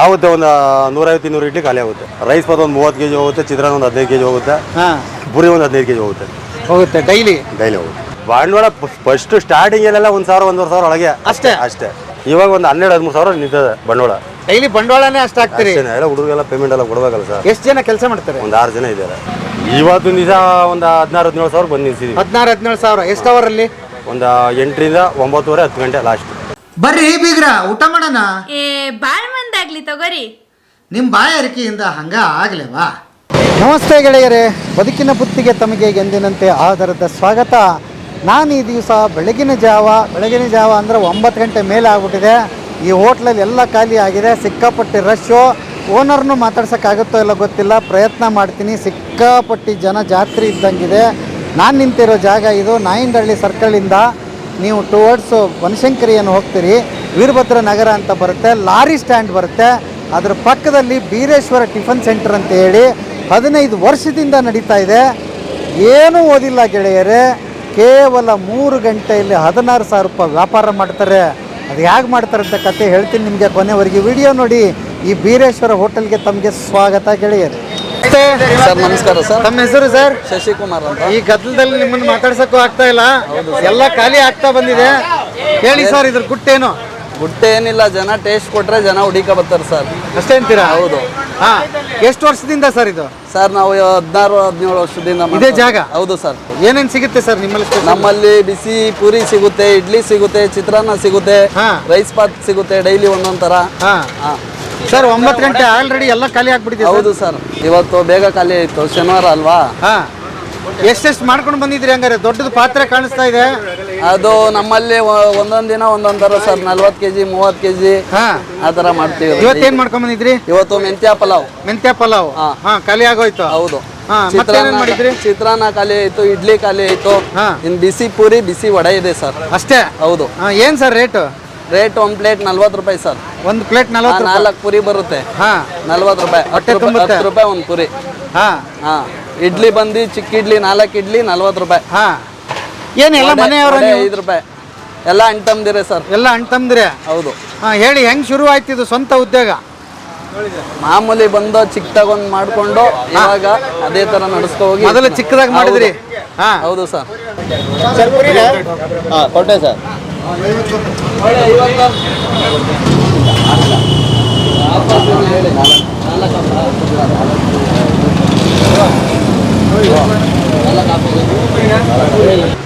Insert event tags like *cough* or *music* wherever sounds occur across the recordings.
ಆಗುತ್ತೆ ಒಂದು ನೂರೈವತ್ತು ಇನ್ನೂರು ಇಡ್ಲಿ ಖಾಲಿ ಆಗುತ್ತೆ. ರೈಸ್ ಪದ ಒಂದು ಮೂವತ್ತು ಕೆ ಜಿ ಹೋಗುತ್ತೆ ಚಿತ್ರಾನ್ನ ಒಂದು ಹದಿನೈದು ಕೆ ಜಿ ಹೋಗುತ್ತೆ. ಹಾ. ಪುರಿ ಒಂದು ಹದಿನೈದು ಕೆ ಜಿ ಹೋಗುತ್ತೆ. ಹೋಗುತ್ತೆ ಡೈಲಿ ಡೈಲಿ ಹೋಗುತ್ತೆ. ಬಂಡವಾಳ ಫಸ್ಟ್ ಸ್ಟಾರ್ಟಿಂಗಲ್ಲೆಲ್ಲ ಒಂದು ಸಾವಿರ ಒಂದೂವರೆ ಸಾವಿರ ಒಳಗೆ. ಅಷ್ಟೇ? ಅಷ್ಟೇ. ಇವಾಗ ಒಂದು ಹನ್ನೆರಡು ಹದಿಮೂರು ಸಾವಿರ ನಿಂತದೆ ಬಂಡವಾಳ ಡೈಲಿ ಬಂಡವಾಳನೇ ಅಷ್ಟು ಹಾಕ್ತೀರಿ? ಎಲ್ಲ ಹುಡುಗರೆಲ್ಲ ಪೇಮೆಂಟ್ ಎಲ್ಲ ಕೊಡಬೇಕಲ್ಲ ಸರ್. ಎಷ್ಟು ಜನ ಕೆಲಸ ಮಾಡ್ತಾರೆ? ಒಂದು ಆರು ಜನ ಇದ್ದಾರೆ. ಇವತ್ತು ನಿಜ ಒಂದು ಹದಿನಾರು ಹದಿನೇಳು ಸಾವಿರ ಬಂದು ನಿಲ್ಸಿದೀವಿ. ಹದಿನಾರು ಹದಿನೇಳು ಸಾವಿರ. ಎಷ್ಟು ಅವರಲ್ಲಿ ಒಂದು ಎಂಟರಿಂದ ಒಂಬತ್ತುವರೆ ಹತ್ತು ಗಂಟೆ ಲಾಸ್ಟ್ ಬರ್ರಿ ಬೀಗ್ರ ಊಟ ಮಾಡೋಣ? ಏ ಬಾಳ್ ಮಂದಾಗ್ಲಿ ತಗೋರಿ. ನಿಮ್ಮ ಬಾಯಾರಿಕೆಯಿಂದ ಹಂಗ ಆಗ್ಲೇವಾ? ನಮಸ್ತೆ ಗೆಳೆಯರೇ ಬದುಕಿನ ಬುತ್ತಿಗೆ ತಮಗೆ ಎಂದಿನಂತೆ ಆಧಾರದ ಸ್ವಾಗತ. ನಾನು ಈ ದಿವಸ ಬೆಳಗಿನ ಜಾವ ಬೆಳಗಿನ ಜಾವ ಅಂದ್ರೆ ಒಂಬತ್ತು ಗಂಟೆ ಮೇಲೆ ಆಗ್ಬಿಟ್ಟಿದೆ. ಈ ಹೋಟ್ಲಲ್ಲಿ ಎಲ್ಲ ಖಾಲಿ ಆಗಿದೆ ಸಿಕ್ಕಾಪಟ್ಟಿ ರಶ್ಶು ಓನರ್ನು ಮಾತಾಡ್ಸೋಕ್ಕಾಗುತ್ತೋ ಇಲ್ಲ ಗೊತ್ತಿಲ್ಲ ಪ್ರಯತ್ನ ಮಾಡ್ತೀನಿ. ಸಿಕ್ಕಾಪಟ್ಟಿ ಜನ ಜಾತ್ರೆ ಇದ್ದಂಗಿದೆ. ನಾನು ನಿಂತಿರೋ ಜಾಗ ಇದು ನಾಯಿಂದಹಳ್ಳಿ ಸರ್ಕಲಿಂದ ನೀವು ಟುವರ್ಡ್ಸು ಬನಶಂಕರಿಯನ್ನು ಹೋಗ್ತೀರಿ. ವೀರಭದ್ರ ನಗರ ಅಂತ ಬರುತ್ತೆ ಲಾರಿ ಸ್ಟ್ಯಾಂಡ್ ಬರುತ್ತೆ. ಅದರ ಪಕ್ಕದಲ್ಲಿ ಬೀರೇಶ್ವರ ಟಿಫನ್ ಸೆಂಟರ್ ಅಂತ ಹೇಳಿ ಹದಿನೈದು ವರ್ಷದಿಂದ ನಡೀತಾ ಇದೆ. ಏನೂ ಓದಿಲ್ಲ ಗೆಳೆಯರೇ ಕೇವಲ ಮೂರು ಗಂಟೆಯಲ್ಲಿ ಹದಿನಾರು ಸಾವಿರ ರೂಪಾಯಿ ವ್ಯಾಪಾರ ಮಾಡ್ತಾರೆ. ಅದು ಹೇಗೆ ಮಾಡ್ತಾರೆ ಅಂತ ಕತೆ ಹೇಳ್ತೀನಿ ನಿಮಗೆ ಕೊನೆವರೆಗೆ. ವಿಡಿಯೋ ನೋಡಿ ಈ ಬೀರೇಶ್ವರ ಹೋಟೆಲ್ಗೆ ತಮಗೆ ಸ್ವಾಗತ ಗೆಳೆಯರು. ಸರ್ ನಮಸ್ಕಾರ ಸರ್. ತಮ್ಮ ಹೆಸರು ಸರ್? ಶಶಿಕುಮಾರ್ ಅಂತ. ಈ ಗದ್ದಲದಲ್ಲಿ ನಿಮ್ಮನ್ನು ಮಾತಾಡ್ಸಕ್ಕೂ ಆಗ್ತಾ ಇಲ್ಲ. ಎಲ್ಲ ಖಾಲಿ ಆಗ್ತಾ ಬಂದಿದೆ. ಹೇಳಿ ಸರ್ ಇದ್ರ ಗುಟ್ಟೇನು? ಗುಟ್ಟೆ ಏನಿಲ್ಲ ಜನ ಟೇಸ್ಟ್ ಕೊಟ್ರೆ ಜನ ಹುಡುಕ ಬರ್ತಾರೆ ಸರ್ ಅಷ್ಟೇ ಅಂತೀರಾ? ಹೌದು. ಹಾ ಎಷ್ಟು ವರ್ಷದಿಂದ ಸರ್ ಇದು? ಸರ್ ನಾವು ಹದಿನಾರು ಹದಿನೇಳು ವರ್ಷದಿಂದ ಮಾಡ್ತಾ ಇದೇ ಜಾಗ? ಹೌದು ಸರ್ ಏನೇನ್ ಸಿಗುತ್ತೆ ಸರ್ ನಿಮ್ಮಲ್ಲಿ special? ನಮ್ಮಲ್ಲಿ ಬಿಸಿ ಪೂರಿ ಸಿಗುತ್ತೆ ಇಡ್ಲಿ ಸಿಗುತ್ತೆ ಚಿತ್ರಾನ್ನ ಸಿಗುತ್ತೆ ಹಾ. ರೈಸ್ ಪಾತ್ ಸಿಗುತ್ತೆ ಡೈಲಿ ಒಂದೊಂದ್ ತರ. ಹಾ. ಹಾ. ಸರ್ ಒಂಬತ್ತು ಗಂಟೆ ಆಲ್ರೆಡಿ ಎಲ್ಲ ಖಾಲಿ ಆಗ್ಬಿಟ್ಟಿದೆ ಹೌದು ಸರ್ ಇವತ್ತು ಬೇಗ ಖಾಲಿ ಆಯ್ತು. ಶನಿವಾರ ಅಲ್ವಾ? ಹಾ. ಎಷ್ಟೆಷ್ಟು ಮಾಡ್ಕೊಂಡು ಬಂದಿದ್ರಿ ಹಂಗಾರೆ? ದೊಡ್ಡದು ಪಾತ್ರೆ ಕಾಣಿಸ್ತಾ ಇದೆ. ಅದು ನಮ್ಮಲ್ಲಿ ಒಂದೊಂದ್ ದಿನ ಒಂದೊಂದ್ ತರ ಸರ್ ನಲ್ವತ್ತು ಕೆಜಿ ಮೂವತ್ತು ಕೆಜಿ ಹಾ. ಆ ತರ ಮಾಡ್ತೀವಿ ಇವತ್ತೇನ್ ಮಾಡ್ಕೊಂಡ್ ಬಂದಿದ್ರಿ? ಇವತ್ತು ಮೆಂತ್ಯ ಪಲಾವ್. ಮೆಂತ್ಯ ಪಲಾವ್. ಹಾ. ಹಾ ಖಾಲಿ ಆಗೋಯ್ತು. ಹೌದು. ಹಾ, ಮತ್ತೇನೇನ್ ಮಾಡಿದ್ರಿ? ಚಿತ್ರಾನ್ನ ಖಾಲಿ ಆಯ್ತು ಇಡ್ಲಿ ಖಾಲಿ ಆಯ್ತು. ಹಾ. ಇನ್ ಬಿಸಿ ಪೂರಿ ಬಿಸಿ ವಡೆ ಇದೆ ಸರ್. ಅಷ್ಟೇ? ಹೌದು. ಹಾ ಏನ್ ಸರ್ ರೇಟ್? ರೇಟ್ ಒಂದ್ ಪ್ಲೇಟ್ ನಲ್ವತ್ತು ರೂಪಾಯಿ ಸರ್. ಒಂದು ಪ್ಲೇಟ್ ನಲ್ವತ್ತು ರೂಪಾಯಿ ನಾಲ್ಕು ಪುರಿ ಬರುತ್ತೆ. ಹಾ. ನಲ್ವತ್ತು ರೂಪಾಯಿ. ಹತ್ತು ರೂಪಾಯಿ ತುಂಬುತ್ತೆ? ಹತ್ತು ರೂಪಾಯಿ ಒಂದು ಪುರಿ. ಹಾ. ಹಾ. ಇಡ್ಲಿ ಬಂದು ಚಿಕ್ಕ ಇಡ್ಲಿ ನಾಲ್ಕು ಇಡ್ಲಿ ನಲ್ವತ್ತು ರೂಪಾಯಿ. ಹಾ. ಏನ್ ಎಲ್ಲ ವಡೆ- ಮನೆಯವರ ಐದು ರೂಪಾಯಿ. ಎಲ್ಲ ಅಂಟ್ ತಮ್ದಿರೆ ಸರ್. ಎಲ್ಲ ಅಣ್ಣ ತಮ್ದ್ರೆ ಹೌದು. ಹಾ ಹೇಳಿ ಹೆಂಗ್ ಶುರು ಆಯ್ತು ಇದು ಸ್ವಂತ ಉದ್ಯೋಗ? ಮಾಮೂಲಿ ಬಂದು ಚಿಕ್ಕ ತಗೊಂಡ್ ಮಾಡ್ಕೊಂಡು ಇವಾಗ ಅದೇ ತರ ನಡ್ಸ್ಕೊ ಹೋಗಿ. ಮೊದಲು ಚಿಕ್ಕದಾಗಿ ಮಾಡಿದ್ರಿ? ಹಾ. ಹೌದು ಸರ್. ಕೊಟ್ಟೆ ಸರ್.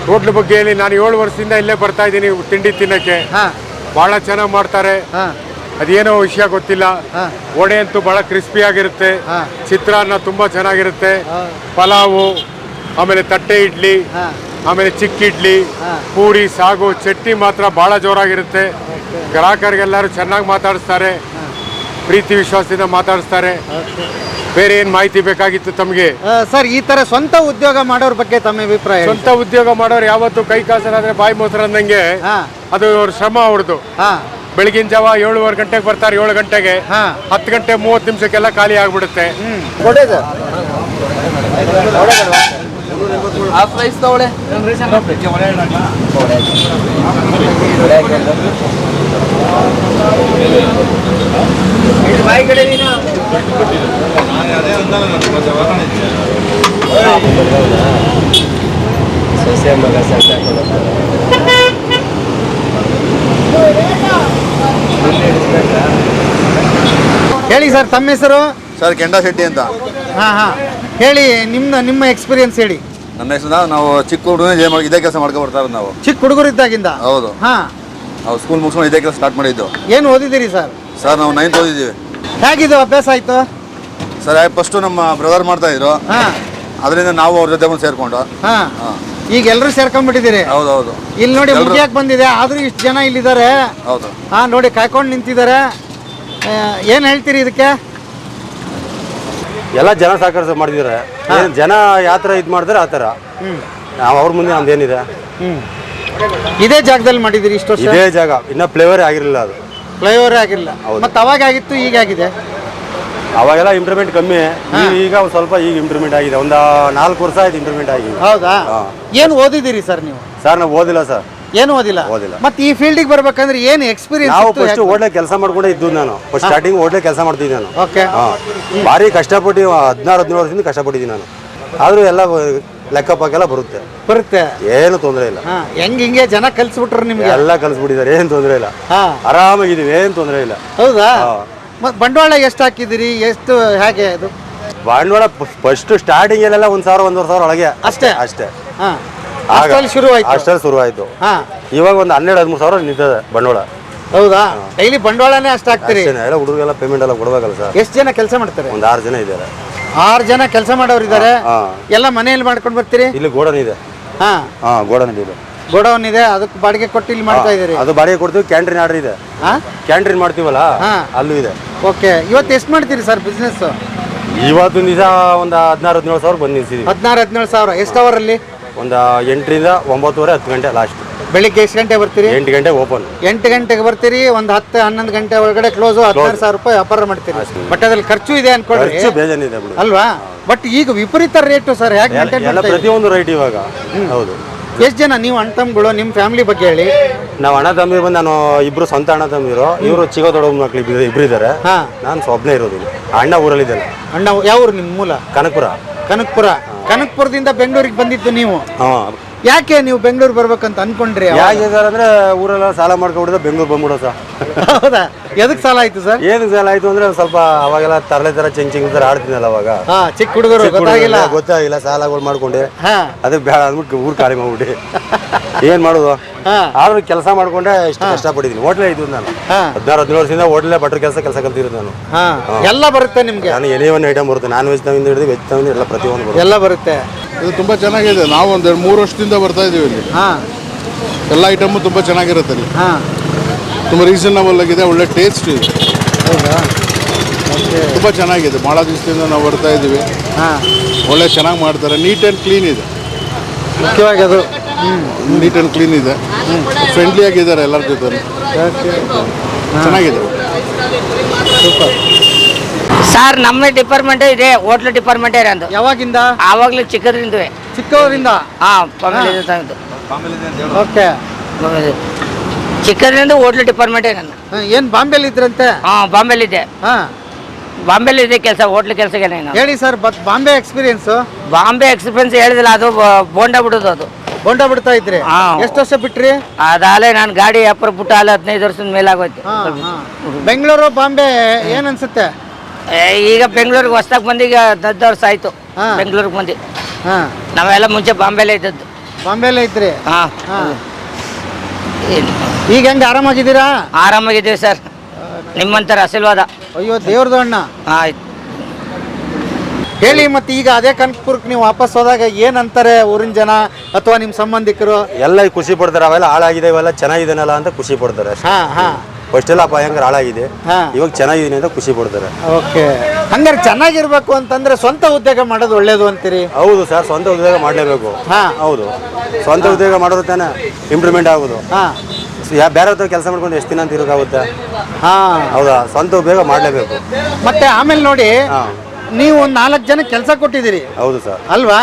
ಹೋಟ್ಲ್ ಬಗ್ಗೆ ಹೇಳಿ ನಾನು ಏಳು ವರ್ಷದಿಂದ ಇಲ್ಲೇ ಬರ್ತಾ ಇದ್ದೀನಿ ತಿಂಡಿ ತಿನ್ನಕ್ಕೆ. ಹಾ. ಬಹಳ ಚೆನ್ನಾಗಿ ಮಾಡ್ತಾರೆ. ಹಾ. ಅದೇನೋ ವಿಷಯ ಗೊತ್ತಿಲ್ಲ. ಹಾ. ವಡೆ ಅಂತೂ ಬಹಳ ಕ್ರಿಸ್ಪಿ ಆಗಿರುತ್ತೆ. ಚಿತ್ರಾನ್ನ ತುಂಬಾ ಚೆನ್ನಾಗಿರುತ್ತೆ. ಪಲಾವು ಆಮೇಲೆ ತಟ್ಟೆ ಇಡ್ಲಿ. ಆಮೇಲೆ ಚಿಕ್ಕ ಇಡ್ಲಿ ಪೂರಿ ಸಾಗು ಚಟ್ನಿ ಮಾತ್ರ ಬಹಳ ಜೋರಾಗಿರುತ್ತೆ. ಗ್ರಾಹಕರಿಗೆಲ್ಲರೂ ಚೆನ್ನಾಗಿ ಮಾತಾಡಿಸ್ತಾರೆ. ಪ್ರೀತಿ ವಿಶ್ವಾಸದಿಂದ ಮಾತಾಡಿಸ್ತಾರೆ. ಬೇರೆ ಏನು ಮಾಹಿತಿ ಬೇಕಾಗಿತ್ತು ತಮಗೆ? ಆ, ಸರ್ ಈ ತರ ಸ್ವಂತ ಉದ್ಯೋಗ ಮಾಡೋರ ಬಗ್ಗೆ ತಮ್ಮ ಅಭಿಪ್ರಾಯ ಹೇಳಿ. ಸ್ವಂತ ಉದ್ಯೋಗ ಮಾಡೋರು ಯಾವತ್ತು ಕೈ ಕಾಸರಾದ್ರೆ ಬಾಯಿ ಮೊಸರು ಅಂದಂಗೆ ಹಾ. ಅದು ಅವ್ರ ಶ್ರಮ ಅವ್ರದ್ದು ಹಾ. ಬೆಳಗಿನ ಜಾವ ಏಳುವರೆ ಗಂಟೆಗೆ ಬರ್ತಾರೆ ಏಳು ಗಂಟೆಗೆ. ಹಾ. ಹತ್ತು ಗಂಟೆ ಮೂವತ್ತು ನಿಮಿಷಕ್ಕೆಲ್ಲ ಖಾಲಿ ಆಗ್ಬಿಡುತ್ತೆ. ಕೊಡಿ ಹೇಳಿ ಸರ್ ತಮ್ಮ ಹೆಸರು? ಸರ್ ಕೆಂಡ ಶೆಟ್ಟಿ ಅಂತ. ಹಾ ಹಾ. ಹೇಳಿ ನಿಮ್ಮ ನಿಮ್ಮ ಎಕ್ಸ್ಪೀರಿಯನ್ಸ್ ಹೇಳಿ. ನನ್ನ ಹೆಸರು ನಾವು ಚಿಕ್ಕ ಹುಡುಗನೇ ಇದೇ ಕೆಲಸ ಮಾಡ್ಕೊ ಬರ್ತಾರೆ ನಾವು. ಚಿಕ್ಕ ಹುಡುಗರಿದ್ದಾಗಿಂದ ಹೌದು. ಹಾ. ನಾವು ಸ್ಕೂಲ್ ಮುಗಿಸ್ಕೊಂಡು ಇದೇ ಕೆಲಸ ಸ್ಟಾರ್ಟ್ ಮಾಡಿದ್ದು. ಏನು ಓದಿದ್ದೀರಿ ಸರ್? ಸರ್ ನಾವು ನೈನ್ತ್ ಓದಿದ್ದೀವಿ. ಹೇಗಿದ್ದು ಅಭ್ಯಾಸ ಆಯಿತು? ಸರ್ ಫಸ್ಟು ನಮ್ಮ ಬ್ರದರ್ ಮಾಡ್ತಾ ಇದ್ರು. ಹಾ. ಅದರಿಂದ ನಾವು ಅವ್ರ ಜೊತೆ ಬಂದು ಸೇರ್ಕೊಂಡು. ಹಾ. ಹಾಂ. ಈಗ ಎಲ್ಲರೂ ಸೇರ್ಕೊಂಡ್ಬಿಟ್ಟಿದ್ದೀರಿ? ಹೌದು ಹೌದು ಇಲ್ಲಿ ನೋಡಿ ಎಲ್ರು- ಬಂದಿದೆ ಆದರೂ ಇಷ್ಟು ಜನ ಇಲ್ಲಿದ್ದಾರೆ. ಹೌದು. ಹಾಂ ನೋಡಿ ಕಾಯ್ಕೊಂಡು ನಿಂತಿದ್ದಾರೆ. ಏನು ಹೇಳ್ತೀರಿ ಇದಕ್ಕೆ? ಎಲ್ಲ ಜನ ಸಹಕಾರ ಮಾಡಿದಾರೆ ಏನ್ ಜನ ಯಾವ ಥರ ಇದು ಮಾಡಿದ್ರೆ ಆ ಥರ. ನಾವು ಅವ್ರ ಮುಂದೆ ನಮ್ದು ಏನಿದೆ? ಹ್ಮ್. ಇದೇ ಜಾಗದಲ್ಲಿ ಮಾಡಿದಿರಿ ಇಷ್ಟು ವರ್ಷ? ಇದೇ ಜಾಗ. ಇನ್ನ ಫ್ಲೇವರ್ ಆಗಿರಲಿಲ್ಲ ಅದು. ಫ್ಲೇವರ್ ಆಗಿರಲಿಲ್ಲ. ಹೌದು. ಮತ್ತೆ ಅವಾಗ ಆಗಿತ್ತು ಈಗ ಆಗಿದೆ ಅವಾಗೆಲ್ಲ ಇಂಪ್ರೂವ್ಮೆಂಟ್ ಕಮ್ಮಿ. ಈ- ಈಗ ಒಂದ್ ಸ್ವಲ್ಪ ಈಗ ಇಂಪ್ರೂವ್ಮೆಂಟ್ ಆಗಿದೆ. ಒಂದು ನಾಲ್ಕು ವರ್ಷ ಆಯ್ತು ಇಂಪ್ರೂವ್ಮೆಂಟ್ ಆಗಿದೆ ಹೌದಾ? ಹಾ. ಏನು ಓದಿದಿರಿ ಸರ್ ನೀವು? ಸರ್ ನಾವು ಓದಿಲ್ಲ ಸರ್. ಏನು ಓದಿಲ್ಲ? ಓದಿಲ್ಲ. ಮತ್ತೆ ಈ ಫೀಲ್ಡಿಗೆ ಬರ್ಬೇಕಂದ್ರೆ ಏನು ಎಕ್ಸ್ಪೀರಿಯನ್ಸ್ ನಾವು ಫಸ್ಟ್ ಹೋಟ್ಲೆ ಕೆಲಸ ಮಾಡ್ಕೊಂಡೇ ಇದ್ದು ನಾನು. ಫಸ್ಟ್ ಸ್ಟಾರ್ಟಿಂಗ್ ಹೋಟ್ಲೆ ಕೆಲಸ ಮಾಡ್ತಿದ್ದೆ ನಾನು. ಓಕೆ ಹಾ. ಭಾರಿ ಕಷ್ಟಪಟ್ಟು ಹದಿನಾರು ಹದಿನೇಳು ವರ್ಷದಿಂದ ಕಷ್ಟಪಟ್ಟಿದ್ದೀನಿ ನಾನು. ಆದರೂ ಎಲ್ಲ ಲೆಕ್ಕ ಪಕ್ಕೆಲ್ಲ ಬರುತ್ತೆ. ಬರುತ್ತೆ. ಏನು ತೊಂದರೆ ಇಲ್ಲ. ಹಾ ಹೆಂಗ್ ಹಿಂಗೆ ಜನ ಕಲ್ಸ್ಬಿಟ್ರು ನಿಮ್ಗೆ? ಎಲ್ಲ ಕಲಿಸ್ಬಿಟ್ಟಿದ್ದಾರೆ ಏನು ತೊಂದರೆ ಇಲ್ಲ. ಹಾ. ಆರಾಮಾಗಿದ್ದೀವಿ ಏನು ತೊಂದರೆ ಇಲ್ಲ. ಹೌದಾ? ಮತ್ತು ಬಂಡವಾಳ ಎಷ್ಟು ಹಾಕಿದಿರಿ ಎಷ್ಟು ಹೇಗೆ ಅದು? ಬಂಡವಾಳ ಫಸ್ಟ್ ಸ್ಟಾರ್ಟಿಂಗ್ ಅಲ್ಲೆಲ್ಲ ಒಂದ್ ಸಾವಿರ ಒಂದೂವರೆ ಸಾವಿರ ಒಳಗೆ. ಅಷ್ಟೇ? ಅಷ್ಟೇ? ಹಾ. ಅಷ್ಟ್ರಲ್ಲಿ ಶುರು ಆಯ್ತು. ಅಷ್ಟಲ್ಲಿ ಶುರು ಆಯ್ತು. ಹಾ. ಇವಾಗ ಒಂದು ಹನ್ನೆರಡು ಹದಿಮೂರು ಸಾವಿರ ನಿಂತದೆ ಬಂಡವಾಳ. ಹೌದಾ? ಡೈಲಿ ಬಂಡವಾಳನೇ ಅಷ್ಟು ಹಾಕ್ತೀರಿ? ಅಷ್ಟೇನೆ ಎಲ್ಲ ಹುಡುಗರೆಲ್ಲ ಪೇಮೆಂಟ್ ಎಲ್ಲ ಕೊಡ್ಬೇಕಲ್ಲ ಸರ್. ಎಷ್ಟು ಜನ ಕೆಲಸ ಮಾಡ್ತಾರೆ? ಒಂದು ಆರು ಜನ ಇದ್ದಾರೆ. ಆರು ಜನ ಕೆಲಸ ಮಾಡೋರು ಇದ್ದಾರೆ. ಹಾ. ಎಲ್ಲ ಮನೆಯಲ್ಲಿ ಮಾಡ್ಕೊಂಡು ಬರ್ತೀರಿ? ಇಲ್ಲಿ ಗೋಡನ್ ಇದೆ. ಹಾ. ಹಾ ಗೋಡನ್ ಇದೆ ಗೋಡೌನ್ ಇದೆ ಅದಕ್ಕೆ ಬಾಡಿಗೆ ಕೊಟ್ಟು ಇಲ್ಲಿ ಮಾಡ್ತಾ ಇದ್ದೀರಿ. ಅದು ಬಾಡಿಗೆ ಕೊಡ್ತೀವಿ ಕ್ಯಾಂಟೀನ್ ಆರ್ಡರ್ ಇದೆ. ಹಾ? ಕ್ಯಾಂಟೀನ್ ಮಾಡ್ತೀವಲ್ಲ ಹಾ. ಅಲ್ಲೂ ಇದೆ. ಓಕೆ ಇವತ್ತು ಎಷ್ಟು ಮಾಡ್ತೀರಿ ಸರ್ ಬಿಸ್ನೆಸ್ ಇವತ್ತು ದಿವಸ ಒಂದು ಹದಿನಾರು ಹದಿನೇಳು ಸಾವಿರ ಬಂದು ನಿಲ್ಸಿದೀವಿ. ಹದಿನಾರು ಹದಿನೇಳು ಸಾವಿರ ಎಷ್ಟು ಅವರಲ್ಲಿ ಒಂದು ಎಂಟರಿಂದ ಒಂಬತ್ತುವರೆ ಹತ್ತು ಗಂಟೆ ಲಾಸ್ಟ್ ಬೆಳಿಗ್ಗೆ ಎಷ್ಟು ಗಂಟೆ ಬರ್ತೀರಿ? ಎಂಟು ಗಂಟೆ ಓಪನ್ ಎಂಟು ಗಂಟೆಗೆ ಬರ್ತೀರಿ ಒಂದು ಹತ್ತು ಹನ್ನೊಂದು ಗಂಟೆ ಒಳಗಡೆ ಕ್ಲೋಸ್ ಹದಿನಾರು ಸಾವಿರ ರೂಪಾಯಿ ವ್ಯಾಪಾರ ಮಾಡ್ತೀರಿ. ಬಟ್ ಅದ್ರಲ್ಲಿ ಖರ್ಚು ಇದೆ ಅನ್ಕೊಂಡ್ರೆ ಖರ್ಚು ಬೇಜಾನಿದೆ ಬಿಡು. ಅಲ್ವಾ? ಬಟ್ ಈಗ ವಿಪರೀತ ರೇಟು ಸರ್ ಯಾಕೆ ಎಲ್ಲ- ಪ್ರತಿಯೊಂದು ರೈಟ್ ಇವಾಗ. ಹೌದು. ಎಷ್ಟು ಜನ ನೀವು ಅಣ್ಣ ತಮ್ಮಗಳು ನಿಮ್ಮ ಫ್ಯಾಮಿಲಿ ಬಗ್ಗೆ ಹೇಳಿ? ನಾವು ಅಣ್ಣ ತಮ್ಮಿ ಬಂದು ನಾನು ಇಬ್ರು ಸ್ವಂತ ಅಣ್ಣ ತಮ್ಮಿರು. ಇವರು ಚಿಕ್ಕ ದೊಡ್ಡ ಮಕ್ಳು ಇಬ್ರು ಹಾ. ನಾನು ಸ್ವಪ್ನ ಇರೋದು ಇಲ್ಲಿ. ಅಣ್ಣ ಊರಲ್ಲಿದ್ದಾನೆ. ಅಣ್ಣ ಯಾವ ಊರು ನಿಮ್ಮ ಮೂಲ? ಕನಕಪುರ. ಕನಕ್ಪುರ. ಕನಕ್ಪುರದಿಂದ ಬೆಂಗಳೂರಿಗೆ ಬಂದಿದ್ದು ನೀವು. ಹಾಂ. ಯಾಕೆ ನೀವು ಬೆಂಗಳೂರು ಬರ್ಬೇಕಂತ ಅನ್ಕೊಂಡ್ರಿ? ಯಾಕೆ ಸರ್ ಅಂದ್ರೆ ಊರೆಲ್ಲ ಸಾಲ ಮಾಡ್ಕೊಂಡ್ಬಿಡಿದ್ರೆ ಬೆಂಗಳೂರು ಬಂದ್ಬಿಡೋ ಸರ್. ಹೌದಾ? ಎದಕ್ ಸಾಲ ಆಯ್ತು ಸರ್? ಏನಕ್ಕೆ ಸಾಲ ಆಯ್ತು ಅಂದ್ರೆ ಸ್ವಲ್ಪ ಅವಾಗೆಲ್ಲ ತರಲೆ ತರ ಚೆಂಗ್ ಚೆಂಗ್ ತರ ಆಡ್ತೀನಲ್ಲ ಅವಾಗ. ಹಾ ಚಿಕ್ಕ ಹುಡುಗರು ಗೊತ್ತಾಗಿಲ್ಲ. ಗೊತ್ತಾಗಿಲ್ಲ ಸಾಲಗಳು ಮಾಡ್ಕೊಂಡೆ. ಅದಕ್ಕೆ ಬೇಡ ಅಂದ್ಬಿಟ್ಟು ಊರು ಖಾಲಿ ಮಾಡ್ಬಿಟ್ಟು. *laughs* ಏನ್ ಮಾಡೋದು? ಹಾ. ಆದ್ರೂ ಕೆಲಸ ಮಾಡ್ಕೊಂಡೆ ಇಷ್ಟು ಕಷ್ಟಪಟ್ಟಿದ್ದೀನಿ. ಹೋಟ್ಲೇ ಇದ್ದು ನಾನು. ಹಾ. ಹದಿನಾರು ಹದಿನೇಳು ವರ್ಷದಿಂದ ಹೋಟ್ಲೇ ಬಟ್ರ್ ಕೆಲಸ ಕೆಲಸ ಕಲ್ತಿರೋದು ನಾನು. ಹಾ. ಎಲ್ಲ ಬರುತ್ತೆ ನಿಮ್ಗೆ? ನಾನು ಎನಿ ಒಂದು ಐಟಮ್ ಬರುತ್ತೆ. ನಾನ್ ವೆಜ್ ತವಿಂದ ಹಿಡಿದು ವೆಜ್ ತವಿಂದ ಎಲ್ಲ ಪ್ರತಿಯೊಂದು ಬರುತ್ತೆ. ಎಲ್ಲ ಬರುತ್ತೆ. ಇದು ತುಂಬಾ ಚೆನ್ನಾಗಿದೆ. ನಾವು ಒಂದ್ ಎರಡು ಮೂರು ವರ್ಷದಿಂದ ಬರ್ತಾ ಇದೀವಿ ಇಲ್ಲಿ. ಹಾ. ಎಲ್ಲ ಐಟಮು ತುಂಬಾ ಚೆನ್ನಾಗಿರುತ್ತೆ ಇಲ್ಲಿ. ಹಾ. ತುಂಬ ರೀಸನಬಲ್ ಆಗಿದೆ. ಒಳ್ಳೆ ಟೇಸ್ಟ್ ಇದೆ. ಹೌದಾ? ತುಂಬ ಚೆನ್ನಾಗಿದೆ. ಭಾಳ ದಿವಸದಿಂದ ನಾವು ಬರ್ತಾ ಇದೀವಿ. ಹಾ. ಒಳ್ಳೆ ಚೆನ್ನಾಗಿ ಮಾಡ್ತಾರೆ. ನೀಟ್ ಆ್ಯಂಡ್ ಕ್ಲೀನ್ ಇದೆ. ಮುಖ್ಯವಾಗಿ ಅದು ನೀಟ್ ಆ್ಯಂಡ್ ಕ್ಲೀನ್ ಇದೆ. ಫ್ರೆಂಡ್ಲಿ ಆಗಿದ್ದಾರೆ ಎಲ್ಲರ ಜೊತೆ ಚೆನ್ನಾಗಿದೆ. ಸರ್ ನಮ್ಮ ಡಿಪಾರ್ಟ್ಮೆಂಟೇ ಇದೆ ಹೋಟ್ಲು ಡಿಪಾರ್ಟ್ಮೆಂಟೇ ಇರೋದು ಯಾವಾಗಿಂದ? ಆವಾಗಲೇ ಚಿಕ್ಕದ್ರಿಂದವೇ. ಚಿಕ್ಕವರಿಂದ? ಹಾಂ ಫ್ಯಾಮಿಲಿ ಇದೆ ಓಕೆ ಚಿಕ್ಕದ್ರಿಂದ ಹೋಟ್ಲ್ ಡಿಪಾರ್ಟ್ಮೆಂಟೇ ನನ್ನ ಏನು ಬಾಂಬೆಲಿ ಇದ್ರಂತೆ? ಹಾಂ ಬಾಂಬೆಲಿದೆ ಹಾಂ. ಬಾಂಬೆಲಿ ಇದೆ ಕೆಲಸ ಹೋಟ್ಲ್ ಕೆಲಸಕ್ಕೆ ನಾನು ಹೇಳಿ sir but Bombay experience Bombay experience ಹೇಳಿದಿಲ್ಲ ಅದು ಬೋಂಡ ಬಿಡೋದು ಅದು. ಬೋಂಡ ಬಿಡ್ತಾ ಇದ್ರಿ? ಹಾ. ಎಷ್ಟು ವರ್ಷ ಬಿಟ್ರಿ? ಅದಾಲೆ ನಾನು ಗಾಡಿ ಅಪ್ಪರ ಪುಟ್ಟ ಅಲ್ಲ ಹದಿನೈದು ವರ್ಷದ ಮೇಲಾಗೋಯ್ತು. ಹಾ ಹಾ. ಬೆಂಗಳೂರು ಬಾಂಬೆ ಏನ್ ಅನ್ಸುತ್ತೆ? ಏ, ಈಗ ಬೆಂಗಳೂರಿಗೆ ಹೊಸ್ದಾಗಿ ಬಂದೀಗ ಈಗ ಹದಿನೈದು ವರ್ಷ ಆಯ್ತು. ಹಾ. ಬೆಂಗಳೂರಿಗೆ ಬಂದು. ಹಾ. ನಾವೆಲ್ಲ ಮುಂಚೆ ಬಾಂಬೆಲೆ ಇದ್ದದ್ದು. ಬಾಂಬೆಲೆ ಇದ್ರಿ? ಹಾಂ. ಹಾ. ಈಗ ಹೆಂಗ್ ಆರಾಮಾಗಿದ್ದೀರಾ? ಆರಾಮಾಗಿದ್ದೀವಿ ಸರ್. ನಿಮ್ಮಂತರ ಆಶೀರ್ವಾದ. ಅಯ್ಯೋ ದೇವ್ರದು ಅಣ್ಣ. ಆಯ್ತು. ಹೇಳಿ ಮತ್ತೆ ಈಗ ಅದೇ ಕನಕಪುರಕ್ಕೆ ನೀವು ವಾಪಸ್ ಹೋದಾಗ ಏನಂತಾರೆ ಊರಿನ ಜನ ಅಥವಾ ನಿಮ್ಮ ಸಂಬಂಧಿಕರು? ಎಲ್ಲ ಖುಷಿ ಪಡ್ತಾರೆ ಅವೆಲ್ಲ ಹಾಳಾಗಿದೆ ಇವೆಲ್ಲ ಚೆನ್ನಾಗಿದೆನಲ್ಲ ಅಂತ ಖುಷಿ ಪಡ್ತಾರೆ ಅಷ್ಟೇ. ಹಾ ಹಾ. ಫಸ್ಟ್ ಎಲ್ಲ ಭಯಂಕರ ಹಾಳಾಗಿದೆ ಹಾ. ಇವಾಗ ಚೆನ್ನಾಗಿದ್ದೀನಿ ಅಂತ ಖುಷಿ ಪಡ್ತಾರೆ. ಓಕೆ. ಹಂಗಾರೆ ಚೆನ್ನಾಗಿರ್ಬೇಕು ಅಂತಂದ್ರೆ ಸ್ವಂತ ಉದ್ಯೋಗ ಮಾಡೋದು ಒಳ್ಳೇದು ಅಂತೀರಿ? ಹೌದು ಸರ್ ಸ್ವಂತ ಉದ್ಯೋಗ ಮಾಡಲೇಬೇಕು. ಹಾ. ಹೌದು. ಸ್ವಂತ ಉದ್ಯೋಗ ಮಾಡೋದು ತಾನೇ ಇಂಪ್ರೂವ್ಮೆಂಟ್ ಆಗೋದು. ಹಾ. ಯಾ ಬೇರೆ ಹತ್ರ ಕೆಲಸ ಮಾಡ್ಕೊಂಡು ಎಷ್ಟು ದಿನ ಅಂತ ಇರೋಕ್ಕಾಗುತ್ತೆ? ಹಾ. ಹೌದಾ? ಸ್ವಂತ ಉದ್ಯೋಗ ಮಾಡಲೇಬೇಕು. ಮತ್ತೆ ಆಮೇಲೆ ನೋಡಿ ಹಾ. ನೀವು ಒಂದ್ ನಾಲ್ಕು ಜನ ಕೆಲಸ ಕೊಟ್ಟಿದ್ದೀರಿ. ಹೌದು ಸರ್. ಅಲ್ವಾ?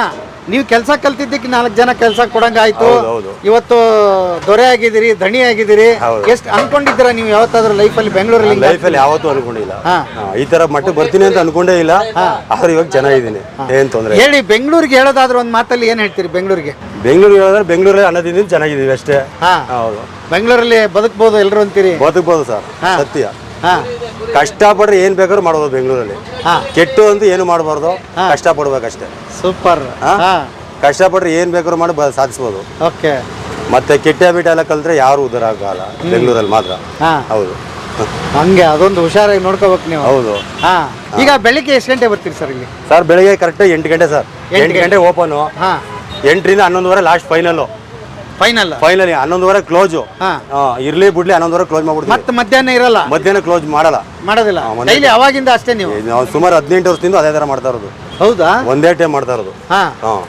ನೀವು ಕೆಲಸ ಕಲ್ತಿದ್ದಕ್ಕೆ ನಾಲ್ಕು ಜನ ಕೆಲಸ ಕೊಡಂಗ ಆಯ್ತು. ಇವತ್ತು ದೊರೆ ಆಗಿದ್ದೀರಿ ಧಣಿ ಆಗಿದ್ದೀರಿ. ಎಷ್ಟು ಅನ್ಕೊಂಡಿದ್ದೀರಾ ನೀವು ಯಾವತ್ತಾದ್ರೂ ಲೈಫಲ್ಲಿ ಬೆಂಗಳೂರಲ್ಲಿ ಲೈಫ್ ಲೈಫಲ್ಲಿ ಯಾವತ್ತೂ ಅನ್ಕೊಂಡಿಲ್ಲ. ಈ ತರ ಮಟ್ಟಕ್ಕೆ ಬರ್ತೀನಿ ಅಂತ ಅನ್ಕೊಂಡೇ ಇಲ್ಲ. ಆದ್ರೆ ಇವಾಗ ಚೆನ್ನಾಗಿದ್ದೀನಿ ಏನ್ ತೊಂದರೆ ಹೇಳಿ ಬೆಂಗಳೂರಿಗೆ ಹೇಳೋದಾದ್ರೆ ಒಂದು ಮಾತಲ್ಲಿ ಏನ್ ಹೇಳ್ತೀರಿ ಬೆಂಗಳೂರಿಗೆ? ಬೆಂಗಳೂರಿಗೆ ಹೇಳಿದ್ರೆ ಬೆಂಗಳೂರಲ್ಲಿ ಅನ್ನದಿಂದ ಚೆನ್ನಾಗಿದ್ದೀವಿ ಅಷ್ಟೇ. ಹಾ. ಹೌದು. ಬೆಂಗಳೂರಲ್ಲಿ ಬದುಕ್ಬೋದು ಎಲ್ಲರೂ ಅಂತೀರಿ? ಬದುಕ್ಬೋದು ಸರ್. ಸತ್ಯ. ಹಾ. ಕಷ್ಟಪಟ್ರೆ ಏನ್ ಬೇಕಾದ್ರು ಮಾಡ್ಬೋದು ಬೆಂಗಳೂರಲ್ಲಿ. ಹಾ. ಕೆಟ್ಟು ಅಂತ ಏನು ಮಾಡಬಾರ್ದು. ಕಷ್ಟಪಡ್ಬೇಕಷ್ಟೇ. ಸೂಪರ್. ಹಾ? ಹಾ. ಕಷ್ಟಪಟ್ರೆ ಏನ್ ಬೇಕಾದ್ರು ಮಾಡಿ ಸಾಧಿಸಬಹುದು ಸಾಧಿಸ್ಬೋದು. ಓಕೆ. ಮತ್ತೆ ಕೆಟ್ಟ ಹ್ಯಾಬಿಟ್ ಎಲ್ಲ ಕಲ್ತ್ರೆ ಯಾರು ಉದರ ಆಗಲ್ಲ ಬೆಂಗಳೂರಲ್ಲಿ ಮಾತ್ರ. ಹಾ. ಹೌದು. ಹಂಗೆ ಅದೊಂದು ಹುಷಾರಾಗಿ ನೋಡ್ಕೋಬೇಕು ನೀವು. ಹೌದು. ಹಾ. ಈಗ ಬೆಳಿಗ್ಗೆ ಎಷ್ಟು ಗಂಟೆ ಬರ್ತೀರಿ ಸರ್ ಇಲ್ಲಿ? ಸರ್ ಬೆಳಿಗ್ಗೆ ಕರೆಕ್ಟ್ ಎಂಟು ಗಂಟೆ ಸರ್. ಎಂಟು ಗಂಟೆ. ಓಪನು ಹಾ. ಎಂಟರಿಂದ ಹನ್ನೊಂದುವರೆ ಲಾಸ್ಟ್ ಫೈನಲ್ಲು ಫೈನಲ್ ಫೈನಲ್ ಹನ್ನೊಂದುವರೆ ಕ್ಲೋಸು ಹಾ. ಇರ್ಲಿ ಬಿಡ್ಲಿ ಹನ್ನೊಂದುವರೆ ಕ್ಲೋಸ್ ಮಾಡ್ಬಿಡ್ತೀವಿ. ಮತ್ತೆ ಮಧ್ಯಾಹ್ನ ಇರಲ್ಲ? ಮಧ್ಯಾಹ್ನ ಕ್ಲೋಸ್ ಮಾಡಲ್ಲ. ಮಾಡೋದಿಲ್ಲ. ಡೈಲಿ ಅವಾಗಿಂದ ಅಷ್ಟೇ ನೀವು? ನಾವು ಸುಮಾರು ಹದಿನೆಂಟು ವರ್ಷದಿಂದ ಅದೇ ತರ ಮಾಡ್ತಾ ಇರೋದು. ಹೌದಾ? ಒಂದೇ ಟೈಮ್ ಮಾಡ್ತಾ ಇರೋದು. ಹಾ. ಹಾಂ.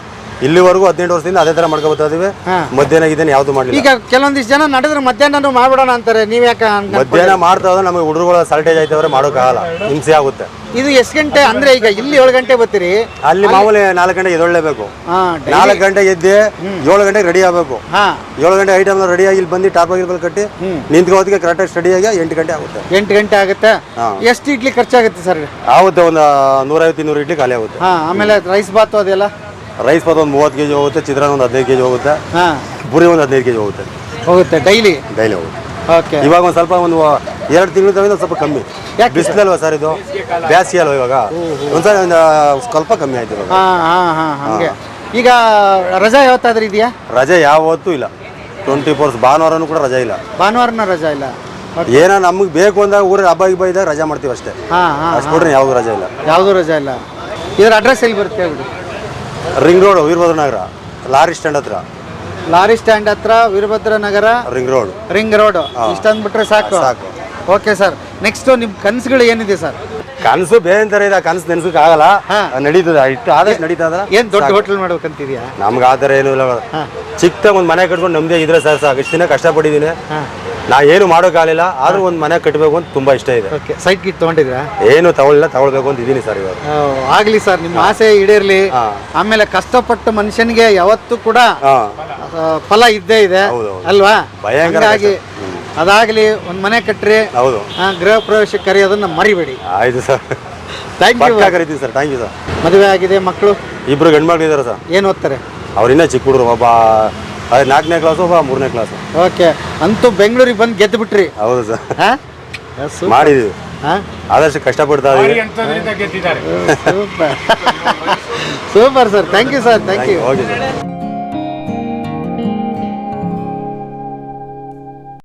ಇಲ್ಲಿವರೆಗೂ ಹದಿನೆಂಟು ವರ್ಷದಿಂದ ಅದೇ ತರ ಮಾಡ್ಕೊ ಬರ್ತಾ ಇದೀವಿ. ಮಧ್ಯಾಹ್ನ ಇದನ್ನ ಯಾವ್ದು ಮಾಡಲಿಲ್ಲ. ಈಗ ಕೆಲವೊಂದಿಷ್ಟು ಜನ ನಡೆದ್ರೆ ಮಧ್ಯಾಹ್ನ ಮಾಡ್ಬಿಡೋಣ ಅಂತಾರೆ ನೀವ್ ಯಾಕೆ? ಮಧ್ಯಾಹ್ನ ಮಾಡ್ತಾ ಹೋದ್ರೆ ನಮಗೆ ಹುಡುಗರ ಸಾಲ್ಟೇಜ್ ಆಯ್ತವ್ರೆ ಮಾಡೋಕ್ಕಾಗಲ್ಲ ಹಿಂಸೆ ಆಗುತ್ತೆ. ಇದು ಎಷ್ಟು ಗಂಟೆ ಅಂದ್ರೆ ಈಗ ಇಲ್ಲಿ ಏಳು ಗಂಟೆ ಬರ್ತೀರಿ? ಅಲ್ಲಿ ಮಾಮೂಲಿ ನಾಲ್ಕು ಗಂಟೆಗೆ ಎದೊಳ್ಳೇಬೇಕು ನಾಲ್ಕು ಗಂಟೆ ಎದ್ದೆ ಏಳು ಗಂಟೆಗೆ ರೆಡಿ ಆಗಬೇಕು. ಏಳು ಗಂಟೆ ಐಟಮ್ ರೆಡಿ ಆಗಿ ಇಲ್ಲಿ ಬಂದು ಟಾಪ್ ಆಗಿರ್ಬೇಕು ಕಟ್ಟಿ ನಿಂತ್ಕೋದಕ್ಕೆ ಕರೆಕ್ಟಾಗಿ ಸ್ಟಡಿ ಆಗಿ ಎಂಟು ಗಂಟೆ ಆಗುತ್ತೆ. ಎಂಟು ಗಂಟೆ ಆಗುತ್ತೆ. ಎಷ್ಟು ಇಡ್ಲಿ ಖರ್ಚಾಗುತ್ತೆ ಸರ್? ಆಗುತ್ತೆ ಒಂದು ನೂರೈವತ್ತು ಇನ್ನೂರು ಇಡ್ಲಿ ಖಾಲಿ ಆಗುತ್ತೆ. ಆಮೇಲೆ ರೈಸ್ ಬಾತು ಅದೆಲ್ಲ? ರೈಸ್ ಒಂದು ಮೂವತ್ತು ಕೆ ಜಿ ಹೋಗುತ್ತೆ ಚಿತ್ರಾನ್ನ ಒಂದು ಹದಿನೈದು ಕೆಜಿ ಹೋಗುತ್ತೆ ಹಾ. ಪುರಿ ಒಂದು ಹದಿನೈದು ಕೆ ಜಿ ಹೋಗುತ್ತೆ. ಹೋಗುತ್ತೆ ಡೈಲಿ? ಡೈಲಿ ಹೋಗುತ್ತೆ. ಓಕೆ. ಇವಾಗ ಒಂದು ಸ್ವಲ್ಪ ಒಂದು ಎರಡು ತಿಂಗಳ ತಗೊಂಡು ಸ್ವಲ್ಪ ಕಮ್ಮಿ. ಯಾಕೆ ಬಿಸಿಲಲ್ವಾ ಸರ್ ಇದು? ಬ್ಯಾಸಿಗೆ ಅಲ್ವಾ ಇವಾಗ? ಒಂದ್ಸಲ ಒಂದು ಸ್ವಲ್ಪ ಕಮ್ಮಿ ಆಯ್ತು ಇವಾಗ. ಹಾ ಹಾ ಹಾ ಹಂಗೆ. ಈಗ ರಜಾ ಯಾವತ್ತಾದ್ರೂ ಇದೆಯಾ? ರಜೆ ಯಾವತ್ತೂ ಇಲ್ಲ. ಟ್ವೆಂಟಿ ಫೋರ್ಸ್ ಭಾನುವಾರನೂ ಕೂಡ ರಜೆ ಇಲ್ಲ. ಭಾನುವಾರನ ರಜಾ ಇಲ್ಲ. ಏನೋ ನಮಗೆ ಬೇಕು ಅಂದಾಗ ಊರಲ್ಲಿ ಹಬ್ಬ ಗಿಬ್ಬ ಇದ್ದಾಗ ರಜಾ ಮಾಡ್ತೀವಿ ಅಷ್ಟೇ. ಹಾ ಹಾಂ ಅಷ್ಟು ಬಿಟ್ರೆ ಯಾವ್ದು ರಜಾ ಇಲ್ಲ. ಯಾವುದೂ ರಜಾ ಇಲ್ಲ? ಇದ್ರ ಅಡ್ರೆಸ್ ಎಲ್ಲಿ ಬರುತ್ತೆ ಹೇಳ್ಬಿಡಿ. Ring road Veerabhadra Nagar lorry stand ಹತ್ರ. ಲಾರಿ ಸ್ಟ್ಯಾಂಡ್ ಹತ್ರ Veerabhadra Nagar ring road ring road ಇಷ್ಟ ಬಿಟ್ರೆ ಸಾಕು. ಸಾಕು. ಓಕೆ ಸರ್ ನೆಕ್ಸ್ಟ್ ನಿಮ್ ಕನಸುಗಳು ಏನಿದೆ ಸರ್ ಕನಸು ಬೇರೆ ತರ ಇದೆ ಕನಸು ನೆನ್ಸಕ್ ಆಗಲ್ಲ. ಹಾ. ಇಷ್ಟು ಇಟ್ಟು ಆದಷ್ಟು ನಡೀತದ. ಏನ್ ದೊಡ್ಡ ಹೋಟೆಲ್ ಮಾಡ್ಬೇಕಂತಿದ್ಯಾ? ನಮ್ಗೆ ಆ ಥರ ಏನು ಇಲ್ಲ ಚಿಕ್ಕ ಒಂದು ಮನೆ ಕಟ್ಕೊಂಡು ನಮ್ದೇ ಇದ್ರೆ ಸರ್ ಸಾಕು. ಇಷ್ಟು ದಿನ ಕಷ್ಟಪಟ್ಟಿದ್ದೀನಿ. ನಾ ಏನು ಮಾಡೋಕ್ಕಾಗಲಿಲ್ಲ ಆದ್ರೂ ಒಂದು ಮನೆ ಕಟ್ಟಬೇಕು ಅಂತ ತುಂಬಾ ಇಷ್ಟ ಇದೆ. ಓಕೆ ಸೈಟ್ ಗಿಟ್ ತೊಗೊಂಡಿದ್ರಾ ಏನು ತಗೊಳ್ಳಿಲ್ಲ ತಗೊಳ್ಬೇಕು ಅಂತ ಇದ್ದೀನಿ ಸರ್ ಇವಾಗ. ಆ, ಆಗ್ಲಿ ಸರ್ ನಿಮ್ಮ ಆಸೆ ಈಡೇರ್ಲಿ. ಹಾ. ಆಮೇಲೆ ಕಷ್ಟಪಟ್ಟ ಮನುಷ್ಯನಿಗೆ ಯಾವತ್ತೂ ಕೂಡ ಹಾ. ಆ, ಫಲ ಇದ್ದೇ ಇದೆ. ಹೌದು, ಹೌದು. ಅಲ್ವಾ? ಭಯಂಕರ ಹಂಗಾಗಿ ಅದಾಗ್ಲಿ ಒಂದ್ ಮನೆ ಕಟ್ಟ್ರಿ ಹೌದು. ಆ, ಗೃಹ ಪ್ರವೇಶಕ್ಕೆ ಕರೆಯೋದನ್ನ ಮರಿಬೇಡಿ. ಆಯ್ತು ಸರ್. ಥ್ಯಾಂಕ್ ಯು ಪಕ್ಕ ಸರ್. ಥ್ಯಾಂಕ್ ಯು ಸರ್ ಮದುವೆ ಆಗಿದೆ ಮಕ್ಕಳು. ಇಬ್ರು ಗಂಡು ಮಕ್ಕಳು ಇದ್ದಾರೆ ಸರ್. ಏನ್ ಓದ್ತಾರೆ? ಅವ್ರಿನ್ನ ಚಿಕ್ಕ ಹುಡುಗರು ಒಬ್ಬ ಅದೇ ನಾಲ್ಕನೇ ಕ್ಲಾಸು ಮೂರನೇ ಕ್ಲಾಸು ಓಕೆ ಅಂತೂ ಬೆಂಗಳೂರಿಗೆ ಬಂದು ಗೆದ್ದು ಬಿಟ್ರಿ. ಹೌದು ಸರ್. ಹಾ? ಮಾಡಿದೀವಿ. ಹಾ? ಆದಷ್ಟು ಕಷ್ಟಪಡ್ತಾ ಇದೀವಿ. Super. *laughs* Super sir. Thank you sir thank you okay sir